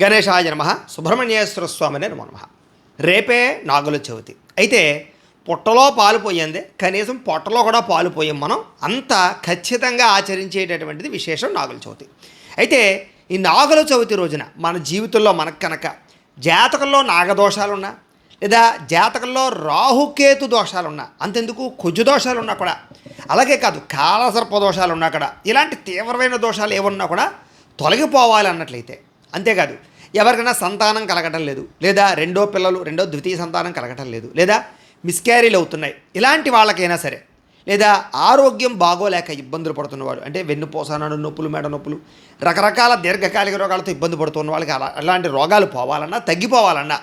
గణేశాయ నమ సుబ్రహ్మణ్యేశ్వర స్వామినే నమో నమ. రేపే నాగుల చవితి. అయితే పుట్టలో పాలు పోయింది కనీసం పొట్టలో కూడా పాలు పోయాం మనం అంత ఖచ్చితంగా ఆచరించేటటువంటిది విశేషం నాగుల చవితి. అయితే ఈ నాగుల చవితి రోజున మన జీవితంలో మనకు కనుక జాతకంలో నాగదోషాలున్నా లేదా జాతకంలో రాహుకేతు దోషాలున్నా అంతెందుకు కుజు దోషాలున్నా కూడా అలాగే కాదు కాలసర్ప దోషాలున్నా కూడా ఇలాంటి తీవ్రమైన దోషాలు ఏమున్నా కూడా తొలగిపోవాలి అన్నట్లయితే అంతేకాదు ఎవరికైనా సంతానం కలగటం లేదు లేదా రెండో పిల్లలు రెండో ద్వితీయ సంతానం కలగటం లేదు లేదా మిస్క్యారీలు అవుతున్నాయి ఇలాంటి వాళ్ళకైనా సరే లేదా ఆరోగ్యం బాగోలేక ఇబ్బందులు పడుతున్నవాడు అంటే వెన్నుపూస నొప్పులు మెడ నొప్పులు రకరకాల దీర్ఘకాలిక రోగాలతో ఇబ్బంది పడుతున్న వాళ్ళకి అలా అలాంటి రోగాలు పోవాలన్నా తగ్గిపోవాలన్నా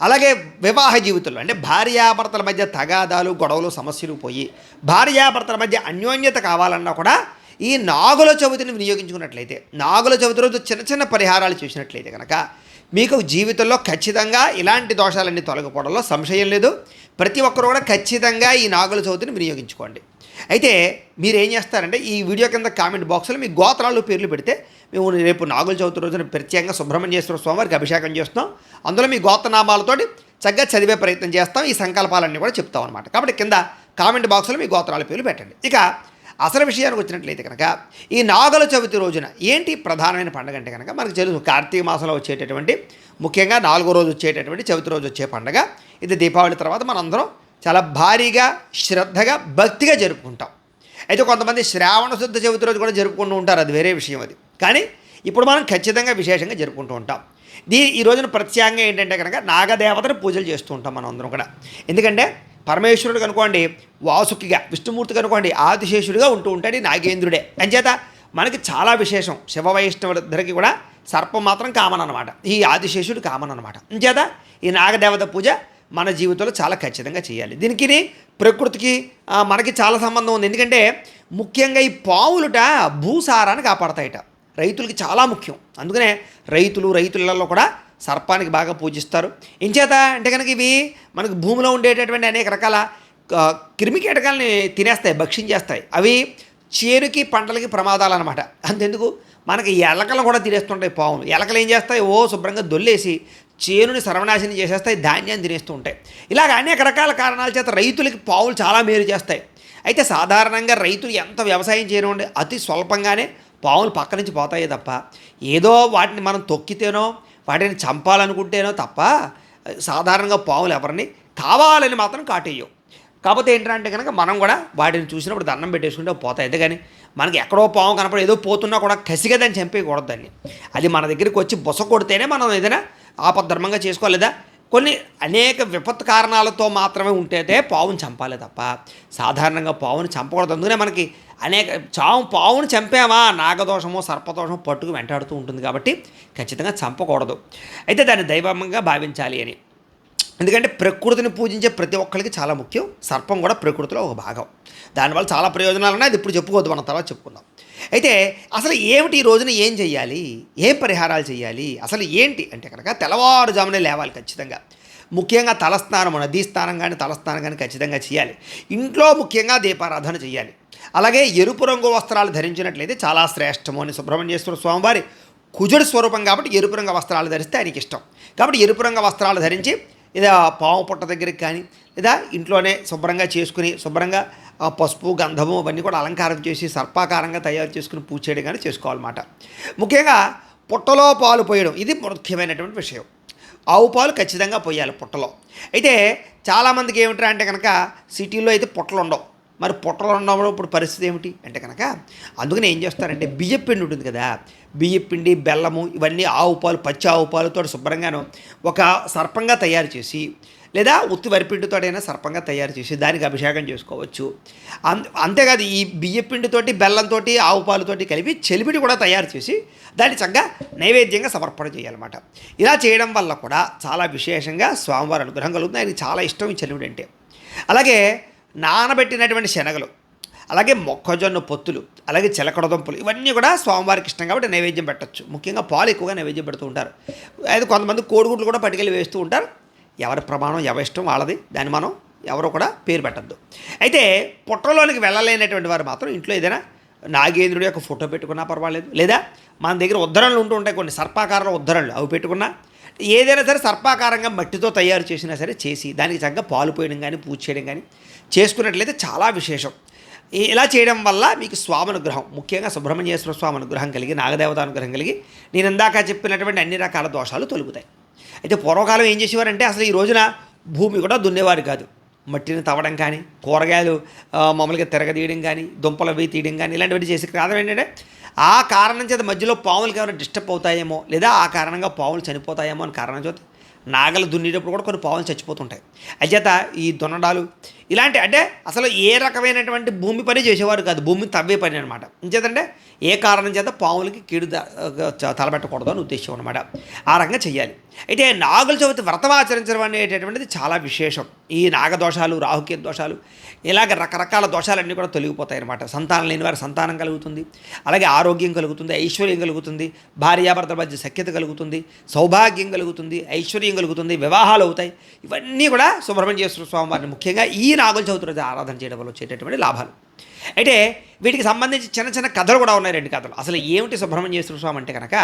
అలాగే వివాహ జీవితంలో అంటే భార్యాభర్తల మధ్య తగాదాలు గొడవలు సమస్యలు పోయి భార్యాభర్తల మధ్య అన్యోన్యత కావాలన్నా కూడా ఈ నాగుల చవితిని వినియోగించుకున్నట్లయితే నాగుల చవితి రోజు చిన్న చిన్న పరిహారాలు చేసినట్లయితే కనుక మీకు జీవితంలో ఖచ్చితంగా ఇలాంటి దోషాలన్నీ తొలగిపోవడంలో సంశయం లేదు. ప్రతి ఒక్కరు కూడా ఖచ్చితంగా ఈ నాగుల చవితిని వినియోగించుకోండి. అయితే మీరు ఏం చేస్తారంటే ఈ వీడియో కింద కామెంట్ బాక్స్లో మీ గోత్రాలు పేర్లు పెడితే మేము రేపు నాగుల చవితి రోజున ప్రత్యేకంగా సుబ్రహ్మణ్యేశ్వర స్వామివారికి అభిషేకం చేస్తున్నాం. అందులో మీ గోత్రనామాలతోటి చక్కగా చదివే ప్రయత్నం చేస్తాం. ఈ సంకల్పాలన్నీ కూడా చెప్తాం అనమాట కాబట్టి కింద కామెంట్ బాక్స్లో మీ గోత్రాల పేర్లు పెట్టండి. ఇక అసలు విషయానికి వచ్చినట్లయితే కనుక ఈ నాగల చవితి రోజున ఏంటి ప్రధానమైన పండుగ అంటే కనుక మనకు తెలుసు కార్తీక మాసంలో వచ్చేటటువంటి ముఖ్యంగా నాలుగో రోజు వచ్చేటటువంటి చవితి రోజు వచ్చే పండుగ. ఇది దీపావళి తర్వాత మనందరం చాలా భారీగా శ్రద్ధగా భక్తిగా జరుపుకుంటాం. అయితే కొంతమంది శ్రావణ శుద్ధ చవితి రోజు కూడా జరుపుకుంటూ ఉంటారు అది వేరే విషయం అది. కానీ ఇప్పుడు మనం ఖచ్చితంగా విశేషంగా జరుపుకుంటూ ఉంటాం. దీ ఈ రోజున ప్రత్యేకంగా ఏంటంటే కనుక నాగదేవతను పూజలు చేస్తూ ఉంటాం మనం అందరం కూడా. ఎందుకంటే పరమేశ్వరుడు కనుకోండి వాసుకిగా విష్ణుమూర్తి కనుకోండి ఆదిశేషుడిగా ఉంటూ ఉంటాడు ఈ నాగేంద్రుడే. అంచేత మనకి చాలా విశేషం. శివ వైష్ణవులందరికీ కూడా సర్పం మాత్రం కామన్ అనమాట ఈ ఆదిశేషుడు కామన్ అనమాట అంచేత ఈ నాగదేవత పూజ మన జీవితంలో చాలా ఖచ్చితంగా చేయాలి. దీనికి ప్రకృతికి మనకి చాలా సంబంధం ఉంది. ఎందుకంటే ముఖ్యంగా ఈ పావులుట భూసారాన్ని కాపాడతాయట. రైతులకి చాలా ముఖ్యం. అందుకనే రైతులు రైతులలో కూడా సర్పానికి బాగా పూజిస్తారు. ఇంచేత అంటే కనుక ఇవి మనకు భూమిలో ఉండేటటువంటి అనేక రకాల క్రిమి కీటకాలని తినేస్తాయి భక్షించేస్తాయి. అవి చేనుకి పంటలకి ప్రమాదాలు అనమాట అంతెందుకు? మనకి ఎలకలు కూడా తినేస్తుంటాయి పావులు. ఎలకలు ఏం చేస్తాయి? ఓ శుభ్రంగా దొల్లేసి చేనుని సర్వనాశనం చేసేస్తాయి ధాన్యాన్ని తినేస్తూ ఉంటాయి. ఇలాగ అనేక రకాల కారణాల చేత రైతులకి పావులు చాలా మేలు చేస్తాయి. అయితే సాధారణంగా రైతులు ఎంత వ్యవసాయం చేయనివ్వండి అతి స్వల్పంగానే పావులు పక్క నుంచి పోతాయి తప్ప ఏదో వాటిని మనం తొక్కితేనో వాటిని చంపాలనుకుంటేనో తప్ప సాధారణంగా పావులు ఎవరిని కావాలని మాత్రం కాటేయవు కాకపోతే ఏంటంటే కనుక మనం కూడా వాటిని చూసినప్పుడు దండం పెట్టేసుకుంటే పోతాయి. అయితే కానీ మనకి ఎక్కడో పాము కనపడి ఏదో పోతున్నా కూడా కసిగా దాన్ని చంపేయకూడదు దాన్ని. అది మన దగ్గరికి వచ్చి బుస కొడితేనే మనం ఏదైనా ఆపద్ధర్మంగా చేసుకోవాలి. లేదా కొన్ని అనేక విపత్తు కారణాలతో మాత్రమే ఉంటేతే పావుని చంపాలి తప్ప. సాధారణంగా పావుని చంపకూడదు. అందుకనే మనకి అనేక చావు పావుని చంపామా? నాగదోషమో సర్పదోషమో పట్టుకు వెంటాడుతూ ఉంటుంది కాబట్టి ఖచ్చితంగా చంపకూడదు. అయితే దాన్ని దైవంగా భావించాలి అని. ఎందుకంటే ప్రకృతిని పూజించే ప్రతి ఒక్కరికి చాలా ముఖ్యం. సర్పం కూడా ప్రకృతిలో ఒక భాగం. దానివల్ల చాలా ప్రయోజనాలు ఉన్నాయి అది ఇప్పుడు చెప్పుకోవద్దు. మనం తర్వాత చెప్పుకుందాం. అయితే అసలు ఏమిటి ఈ రోజున ఏం చేయాలి ఏం పరిహారాలు చేయాలి అసలు ఏంటి? అంటే కనుక తెల్లవారుజామునే లేవాలి ఖచ్చితంగా. ముఖ్యంగా తలస్నానం నదీ స్నానం కానీ తలస్నానం కానీ ఖచ్చితంగా చేయాలి ఇంట్లో ముఖ్యంగా దీపారాధన చేయాలి అలాగే ఎరుపు రంగు వస్త్రాలు ధరించినట్లయితే చాలా శ్రేష్టము అని సుబ్రహ్మణ్యేశ్వర స్వామివారి కుజుడు స్వరూపం కాబట్టి ఎరుపు రంగు వస్త్రాలు ధరిస్తే ఆయనకి ఇష్టం. కాబట్టి ఎరుపు రంగు వస్త్రాలు ధరించి లేదా పాము పుట్ట దగ్గరికి కానీ లేదా ఇంట్లోనే శుభ్రంగా చేసుకుని శుభ్రంగా ఆ, పసుపు గంధము అవన్నీ కూడా అలంకారం చేసి సర్పాకారంగా తయారు చేసుకుని పూజ చేయడం కానీ చేసుకోవాలన్నమాట. ముఖ్యంగా పుట్టలో పాలు పోయడం ఇది ముఖ్యమైనటువంటి విషయం. ఆవు పాలు ఖచ్చితంగా పోయాలి పుట్టలో. అయితే చాలామందికి ఏమిటంటే అంటే కనుక సిటీలో అయితే పుట్టలు ఉండవు. మరి పుట్టలు ఉండడం ఇప్పుడు పరిస్థితి ఏమిటి అంటే కనుక అందుకని ఏం చేస్తారంటే బియ్యం పిండి ఉంటుంది కదా బియ్యం పిండి బెల్లము ఇవన్నీ ఆవు పాలు పచ్చి ఆవు పాలుతో శుభ్రంగాను ఒక సర్పంగా తయారు చేసి లేదా ఉత్తి వరిపిండితోటైనా సర్పంగా తయారు చేసి దానికి అభిషేకం చేసుకోవచ్చు. అం అంతేకాదు ఈ బియ్యపిండితోటి బెల్లంతో ఆవు పాలుతోటి కలిపి చెలిపిడి కూడా తయారు చేసి దాన్ని చక్కగా నైవేద్యంగా సమర్పణ చేయాలన్నమాట. ఇలా చేయడం వల్ల కూడా చాలా విశేషంగా స్వామివారి అనుగ్రహం కలుగుతుంది. ఆయనకి చాలా ఇష్టం ఈ చెలిమిడి అంటే. అలాగే నానబెట్టినటువంటి శనగలు అలాగే మొక్కజొన్న పొత్తులు అలాగే చిలకడ దుంపలు ఇవన్నీ కూడా స్వామివారికి ఇష్టం కాబట్టి నైవేద్యం పెట్టచ్చు. ముఖ్యంగా పాలు ఎక్కువగా నైవేద్యం పెడుతూ ఉంటారు. అయితే కొంతమంది కోడిగుడ్లు కూడా పట్టుకెళ్ళి వేస్తూ ఉంటారు. ఎవరి ప్రమాణం ఎవరి ఇష్టం వాళ్ళది దాన్ని మనం ఎవరు కూడా పేరు పెట్టద్దు. అయితే పుట్టలోనికి వెళ్ళలేనటువంటి వారు మాత్రం ఇంట్లో ఏదైనా నాగేంద్రుడి యొక్క ఫోటో పెట్టుకున్నా పర్వాలేదు. లేదా మన దగ్గర ఉద్ధరణలు ఉంటూ ఉంటాయి కొన్ని సర్పాకారాల ఉద్ధరణలు అవి పెట్టుకున్నా ఏదైనా సరే సర్పాకారంగా మట్టితో తయారు చేసినా సరే చేసి దానికి చక్కగా పాలు పోయడం కానీ పూజ చేయడం కానీ చేసుకున్నట్లయితే చాలా విశేషం. ఇలా చేయడం వల్ల మీకు స్వామనుగ్రహం ముఖ్యంగా సుబ్రహ్మణ్యేశ్వర స్వామి అనుగ్రహం కలిగి నాగదేవత అనుగ్రహం కలిగి నేను ఇందాక చెప్పినటువంటి అన్ని రకాల దోషాలు తొలుగుతాయి. అయితే పూర్వకాలం ఏం చేసేవారంటే అసలు ఈ రోజున భూమి కూడా దున్నేవారు కాదు. మట్టిని తవ్వడం కానీ కూరగాయలు మామూలుగా తిరగదీయడం కానీ దుంపలు అవి తీయడం కానీ ఇలాంటివన్నీ చేసే కారణం ఏంటంటే ఆ కారణం చేత మధ్యలో పాములకి ఏమైనా డిస్టర్బ్ అవుతాయేమో లేదా ఆ కారణంగా పాములు చనిపోతాయేమో అని కారణం చేత నాగలు దున్నేటప్పుడు కూడా కొన్ని పాములు చచ్చిపోతుంటాయి. అచేత ఈ దున్నడాలు ఇలాంటి అంటే అసలు ఏ రకమైనటువంటి భూమి పని చేసేవారు కాదు. భూమి తవ్వే పని అనమాట ఇంచేతంటే ఏ కారణం చేత పాములకి కీడు ద- తలపెట్టకూడదు అని ఉద్దేశం అనమాట ఆ రకంగా చేయాలి అయితే నాగుల చవితి వ్రతం ఆచరించడం అనేటటువంటిది చాలా విశేషం. ఈ నాగదోషాలు రాహుకేతు దోషాలు ఇలాగ రకరకాల దోషాలన్నీ కూడా తొలగిపోతాయి అనమాట సంతానం లేని వారి సంతానం కలుగుతుంది. అలాగే ఆరోగ్యం కలుగుతుంది ఐశ్వర్యం కలుగుతుంది భార్యాభర్తల మధ్య సఖ్యత కలుగుతుంది సౌభాగ్యం కలుగుతుంది ఐశ్వర్యం కలుగుతుంది వివాహాలు అవుతాయి. ఇవన్నీ కూడా సుబ్రహ్మణ్యేశ్వర స్వామి వారిని ముఖ్యంగా ఈ నాగుల చవితి రోజు ఆరాధన చేయడం వల్ల వచ్చేటటువంటి లాభాలు. అయితే వీటికి సంబంధించి చిన్న చిన్న కథలు కూడా ఉన్నాయి రెండు కథలు. అసలు ఏమిటి సుబ్రహ్మణ్యేశ్వర స్వామి అంటే కనుక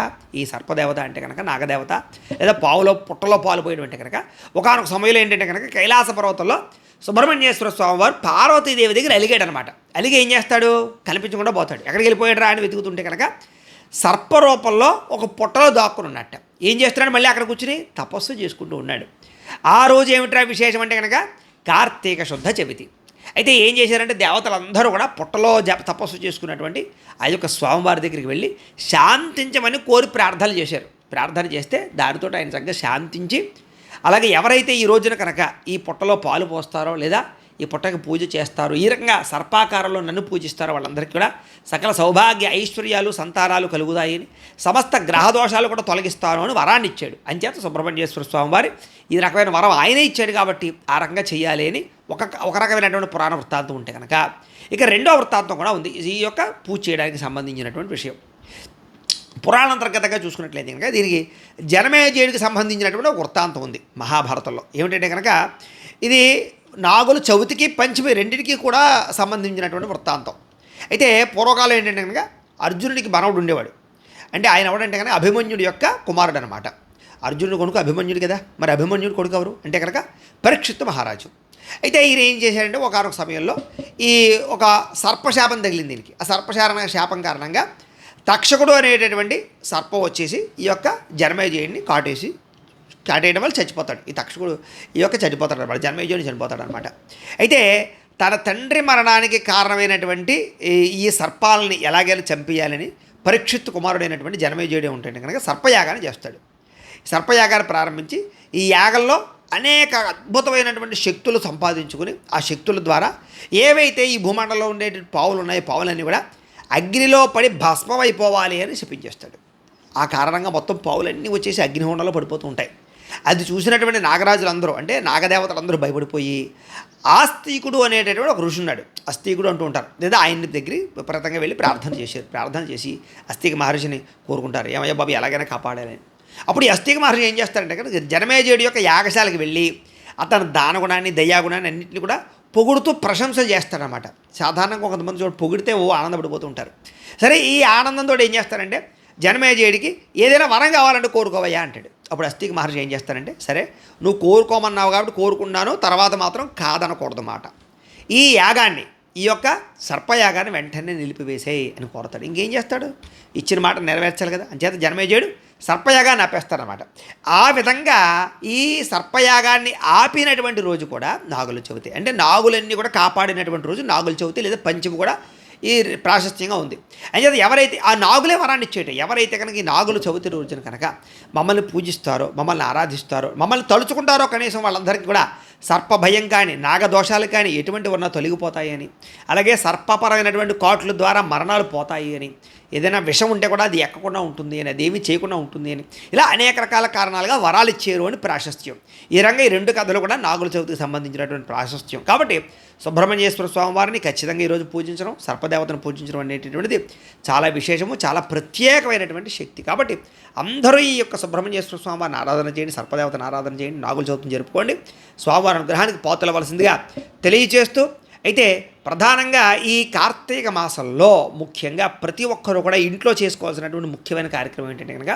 ఈ సర్పదేవత అంటే కనుక నాగదేవత లేదా పావులో పుట్టలో పాలు పోయడం అంటే కనుక ఒకనొక సమయంలో ఏంటంటే కనుక కైలాస పర్వతంలో సుబ్రహ్మణ్యేశ్వర స్వామి వారు పార్వతీదేవి దగ్గర అలిగాడు అనమాట అలిగి ఏం చేస్తాడు? కనిపించకుండా పోతాడు. ఎక్కడికి వెళ్ళిపోయాడు రా అని వెతుకుతుంటే కనుక సర్పరూపంలో ఒక పుట్టలో దాక్కుని ఉన్నట్ట ఏం చేస్తున్నాడు? మళ్ళీ అక్కడ కూర్చుని తపస్సు చేసుకుంటూ ఉన్నాడు. ఆ రోజు ఏమిట్రా విశేషం అంటే కనుక కార్తీక శుద్ధ చవితి. అయితే ఏం చేశారంటే దేవతలందరూ కూడా పుట్టలో జప తపస్సు చేసుకున్నటువంటి ఆ యొక్క స్వామివారి దగ్గరికి వెళ్ళి శాంతించమని కోరి ప్రార్థనలు చేశారు. ప్రార్థన చేస్తే దానితో ఆయన చక్కగా శాంతించి అలాగే ఎవరైతే ఈ రోజున కనుక ఈ పుట్టలో పాలు పోస్తారో లేదా ఈ పుట్టకి పూజ చేస్తారు. ఈ రకంగా సర్పాకారంలో నన్ను పూజిస్తారు వాళ్ళందరికీ కూడా. సకల సౌభాగ్య ఐశ్వర్యాలు సంతానాలు కలుగుతాయని సమస్త గ్రహదోషాలు కూడా తొలగిస్తాను అని వరాన్ని ఇచ్చాడు. అంచేత సుబ్రహ్మణ్యేశ్వర స్వామి వారి ఈ రకమైన వరం ఆయనే ఇచ్చాడు కాబట్టి ఆ రకంగా చేయాలి అని ఒక ఒక రకమైనటువంటి పురాణ వృత్తాంతం ఉంటే కనుక ఇక రెండో వృత్తాంతం కూడా ఉంది. ఈ యొక్క పూజ చేయడానికి సంబంధించినటువంటి విషయం. పురాణాంతర్గతంగా చూసుకున్నట్లయితే కనుక దీనికి జనమేజయుడికి సంబంధించినటువంటి ఒక వృత్తాంతం ఉంది మహాభారతంలో. ఏమిటంటే కనుక ఇది నాగులు చవితికి పంచమి రెండింటికి కూడా సంబంధించినటువంటి వృత్తాంతం. అయితే పూర్వకాలం ఏంటంటే కనుక అర్జునుడికి మనవుడు ఉండేవాడు. అంటే ఆయన ఎవడంటే కనుక అభిమన్యుడి యొక్క కుమారుడు అనమాట అర్జునుడు కొడుకు అభిమన్యుడు కదా. మరి అభిమన్యుడు కొడుకు ఎవరు? అంటే కనుక పరీక్షిత్ మహారాజు. అయితే ఈయన ఏం చేశాడంటే ఒకనొక సమయంలో ఈ ఒక సర్పశాపం తగిలింది దీనికి ఆ సర్పశారణ శాపం కారణంగా తక్షకుడు అనేటటువంటి సర్పం వచ్చేసి ఈ యొక్క జనమేజయుడిని కాటేసి చాటేయడం వల్ల చచ్చిపోతాడు. ఈ తక్షకుడు ఈ యొక్క చనిపోతాడు అనమాట జన్మేజయుని చనిపోతాడు అనమాట అయితే తన తండ్రి మరణానికి కారణమైనటువంటి ఈ- ఈ సర్పాలని ఎలాగైనా చంపేయాలని పరీక్షిత్ కుమారుడైనటువంటి జనమేజయుడే ఉంటాడు. కనుక సర్పయాగాన్ని చేస్తాడు. సర్పయాగాన్ని ప్రారంభించి ఈ యాగంలో అనేక అద్భుతమైనటువంటి శక్తులు సంపాదించుకుని ఆ శక్తుల ద్వారా ఏవైతే ఈ భూమండలంలో ఉండే పావులు ఉన్నాయో పావులన్నీ కూడా అగ్నిలో పడి భస్మమైపోవాలి అని శపించేస్తాడు. ఆ కారణంగా మొత్తం పావులన్నీ వచ్చేసి అగ్నిహోండంలో పడిపోతూ ఉంటాయి. అది చూసినటువంటి నాగరాజులందరూ అంటే నాగదేవతలందరూ భయపడిపోయి ఆస్తికుడు అనేటటువంటి ఒక ఋషి ఉన్నాడు. అస్తీకుడు అంటూ ఉంటారు. లేదా ఆయన దగ్గర విపరీతంగా వెళ్ళి ప్రార్థన చేశారు. ప్రార్థన చేసి అస్తిక మహర్షిని కోరుకుంటారు. ఏమయ్యా బాబు ఎలాగైనా కాపాడాలని. అప్పుడు ఈ అస్తీక మహర్షి ఏం చేస్తారంటే కనుక జనమేజయుడి యొక్క యాగశాలకు వెళ్ళి అతని దానగుణాన్ని దయ్యాగుణాన్ని అన్నింటిని కూడా పొగుడుతూ ప్రశంసలు చేస్తాడనమాట సాధారణంగా కొంతమంది చోటు పొగిడితే ఓ ఆనందపడిపోతూ ఉంటారు. సరే ఈ ఆనందంతో ఏం చేస్తారంటే జనమేజయుడికి ఏదైనా వరం కావాలంటే కోరుకోవయ్యా అంటాడు. అప్పుడు అస్థికి మహర్షి ఏం చేస్తారంటే సరే నువ్వు కోరుకోమన్నావు కాబట్టి కోరుకున్నాను తర్వాత మాత్రం కాదనకూడదు మాట. ఈ యాగాన్ని ఈ యొక్క సర్పయాగాన్ని వెంటనే నిలిపివేసేయి అని కోరతాడు. ఇంకేం చేస్తాడు? ఇచ్చిన మాట నెరవేర్చాలి కదా. అంచేత జనమేజయుడు సర్పయాగాన్ని ఆపేస్తాడనమాట. ఆ విధంగా ఈ సర్పయాగాన్ని ఆపినటువంటి రోజు కూడా నాగుల చవితి అంటే నాగులన్నీ కూడా కాపాడినటువంటి రోజు నాగుల చవితి లేదా పంచమి కూడా ఈ ప్రాశస్త్యంగా ఉంది. అంచేత ఎవరైతే ఆ నాగులే వరాన్ని ఇచ్చేట ఎవరైతే కనుక ఈ నాగులు చవితి రోజున కనుక మమ్మల్ని పూజిస్తారో మమ్మల్ని ఆరాధిస్తారో మమ్మల్ని తలుచుకుంటారో కనీసం వాళ్ళందరికీ కూడా సర్పభయం కానీ నాగదోషాలు కానీ ఎటువంటి ఉన్నా తొలగిపోతాయని. అలాగే సర్పపరమైనటువంటి కాట్ల ద్వారా మరణాలు పోతాయి అని. ఏదైనా విషం ఉంటే కూడా అది ఎక్కకుండా ఉంటుంది అని అదేమీ చేయకుండా ఉంటుంది అని. ఇలా అనేక రకాల కారణాలుగా వరాలు ఇచ్చేరు అని ప్రాశస్త్యం. ఈ రంగా ఈ రెండు కథలు కూడా నాగుల చవితికి సంబంధించినటువంటి ప్రాశస్త్యం. కాబట్టి సుబ్రహ్మణ్యేశ్వర స్వామి వారిని ఖచ్చితంగా ఈరోజు పూజించడం సర్పదేవతను పూజించడం అనేటటువంటిది చాలా విశేషము చాలా ప్రత్యేకమైనటువంటి శక్తి. కాబట్టి అందరూ ఈ యొక్క సుబ్రహ్మణ్యేశ్వర స్వామి వారిని ఆరాధన చేయండి సర్పదేవతను ఆరాధన చేయండి నాగుల చవితిని జరుపుకోండి. స్వామివారి అనుగ్రహానికి పాతులవలసిందిగా తెలియచేస్తూ అయితే ప్రధానంగా ఈ కార్తీక మాసంలో ముఖ్యంగా ప్రతి ఒక్కరూ కూడా ఇంట్లో చేసుకోవాల్సినటువంటి ముఖ్యమైన కార్యక్రమం ఏంటంటే కనుక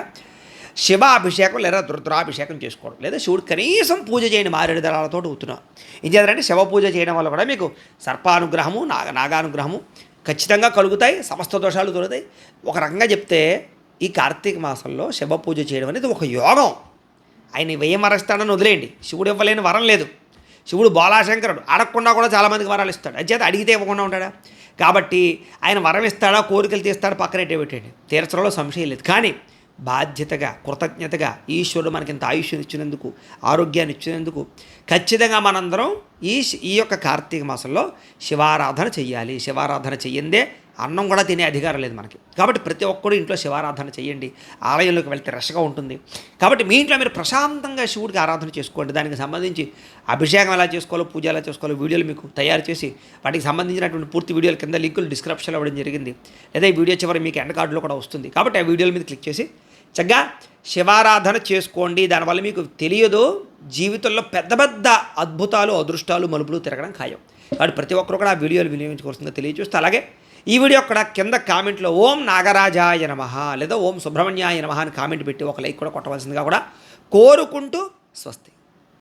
శివాభిషేకం లేదా రుద్రాభిషేకం చేసుకోవడం లేదా శివుడు కనీసం పూజ చేయని మారేడు దళాలతో అవుతున్నాం ఏం చేద్దారంటే శివ పూజ చేయడం వల్ల కూడా మీకు సర్పానుగ్రహము నాగ నాగానుగ్రహము ఖచ్చితంగా కలుగుతాయి సమస్త దోషాలు దొరుకుతాయి ఒక రకంగా చెప్తే ఈ కార్తీక మాసంలో శివ పూజ చేయడం అనేది ఒక యోగం. ఆయన వ్యయం వరస్తాడని వదిలేయండి. శివుడు ఇవ్వలేని వరం లేదు. శివుడు బాలాశంకరుడు. అడగకుండా కూడా చాలామందికి వరాలు ఇస్తాడు. అంచేత అడిగితే ఇవ్వకుండా ఉంటాడా? కాబట్టి ఆయన వరం ఇస్తాడా? కోరికలు తీస్తాడా? పక్కనట్టే పెట్టండి తీర్చడంలో సంశయం లేదు. కానీ బాధ్యతగా కృతజ్ఞతగా ఈశ్వరుడు మనకి ఇంత ఆయుష్యం ఇచ్చినందుకు ఆరోగ్యాన్ని ఇచ్చినందుకు ఖచ్చితంగా మనందరం ఈ ఈ యొక్క కార్తీక మాసంలో శివారాధన చెయ్యాలి. శివారాధన చెయ్యందే అన్నం కూడా తినే అధికారం లేదు మనకి. కాబట్టి ప్రతి ఒక్కరు ఇంట్లో శివారాధన చేయండి. ఆలయంలోకి వెళ్తే రష్గా ఉంటుంది. కాబట్టి మీ ఇంట్లో మీరు ప్రశాంతంగా శివుడికి ఆరాధన చేసుకోండి. దానికి సంబంధించి అభిషేకం ఎలా చేసుకోవాలో పూజ ఎలా చేసుకోవాలో వీడియోలు మీకు తయారు చేసి వాటికి సంబంధించినటువంటి పూర్తి వీడియోలు కింద లింకులు డిస్క్రిప్షన్లో ఇవ్వడం జరిగింది. లేదా ఈ వీడియో చివరి మీకు ఎండ్ కార్డులో కూడా వస్తుంది. కాబట్టి ఆ వీడియోల మీద క్లిక్ చేసి చక్కగా శివారాధన చేసుకోండి. దానివల్ల మీకు తెలియదు. జీవితంలో పెద్ద పెద్ద అద్భుతాలు అదృష్టాలు మలుపులు తిరగడం ఖాయం. కాబట్టి ప్రతి ఒక్కరు కూడా ఆ వీడియోలు వినియోగించుకోవాల్సిందిగా తెలియజేస్తూ అలాగే ఈ వీడియో కూడా కింద కామెంట్లో ఓం నాగరాజాయ నమ లేదా ఓం సుబ్రహ్మణ్యాయ నమ అని కామెంట్ పెట్టి ఒక లైక్ కూడా కొట్టవలసిందిగా కూడా కోరుకుంటూ స్వస్తి.